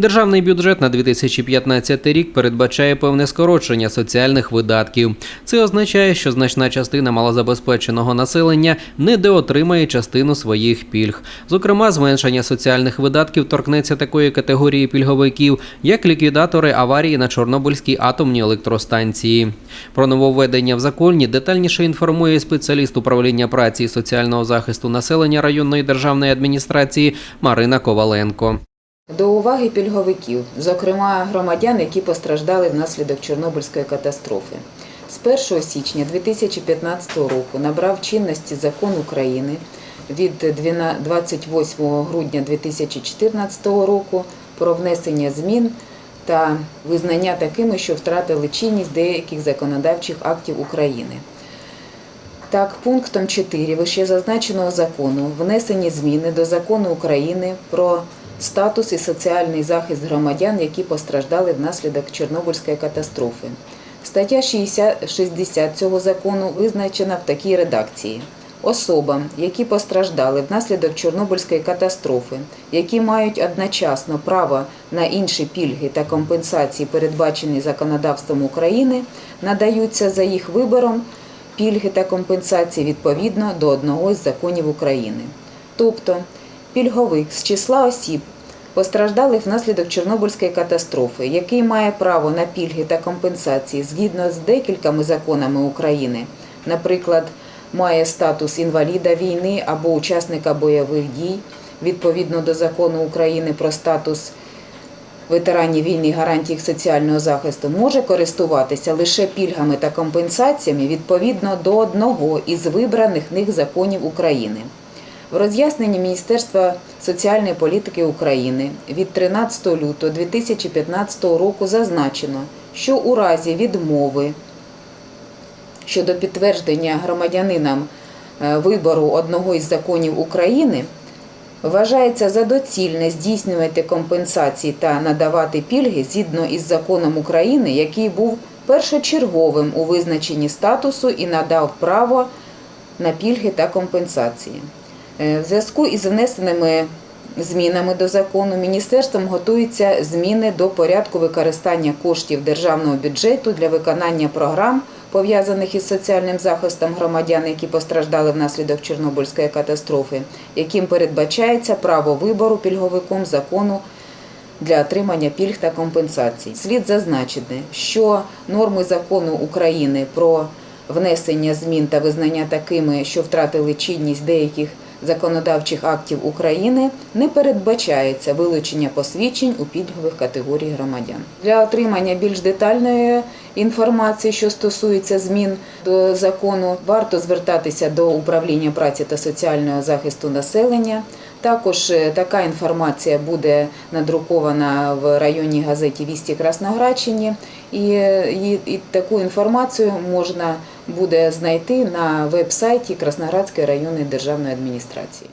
Державний бюджет на 2015 рік передбачає певне скорочення соціальних видатків. Це означає, що значна частина малозабезпеченого населення недоотримає частину своїх пільг. Зокрема, зменшення соціальних видатків торкнеться такої категорії пільговиків, як ліквідатори аварії на Чорнобильській атомній електростанції. Про нововведення в законі детальніше інформує спеціаліст управління праці і соціального захисту населення районної державної адміністрації Марина Коваленко. До уваги пільговиків, зокрема громадян, які постраждали внаслідок Чорнобильської катастрофи. З 1 січня 2015 року набрав чинності закон України від 28 грудня 2014 року про внесення змін та визнання такими, що втратили чинність деяких законодавчих актів України. Так, пунктом 4 вищезазначеного закону внесені зміни до закону України про статус і соціальний захист громадян, які постраждали внаслідок Чорнобильської катастрофи. Стаття 60 60 цього закону визначена в такій редакції. Особам, які постраждали внаслідок Чорнобильської катастрофи, які мають одночасно право на інші пільги та компенсації, передбачені законодавством України, надаються за їх вибором пільги та компенсації відповідно до одного із законів України. Тобто пільговик з числа осіб, постраждалих внаслідок Чорнобильської катастрофи, який має право на пільги та компенсації згідно з декількома законами України, наприклад, має статус інваліда війни або учасника бойових дій відповідно до закону України про статус ветеранів війни гарантій соціального захисту може користуватися лише пільгами та компенсаціями відповідно до одного із вибраних них законів України. В роз'ясненні Міністерства соціальної політики України від 13 лютого 2015 року зазначено, що у разі відмови щодо підтвердження громадянинам е, вибору одного із законів України Вважається за доцільне здійснювати компенсації та надавати пільги згідно із законом України, який був першочерговим у визначенні статусу і надав право на пільги та компенсації. Е, В зв'язку із внесеними змінами до закону міністерством готуються зміни до порядку використання коштів державного бюджету для виконання програм, пов'язаних із соціальним захистом громадян, які постраждали внаслідок Чорнобильської катастрофи, яким передбачається право вибору пільговиком закону для отримання пільг та компенсацій. Слід зазначити, що норми закону України про внесення змін та визнання такими, що втратили чинність деяких законодавчих актів України, не передбачається вилучення посвідчень у пільгових категорій громадян. Для отримання більш детальної інформації, що стосується змін до закону, варто звертатися до управління праці та соціального захисту населення. Також е, така інформація буде надрукована в районній газеті Вісті Красноградщині, і, е, і, і таку інформацію можна буде знайти на веб-сайті Красноградської районної державної адміністрації.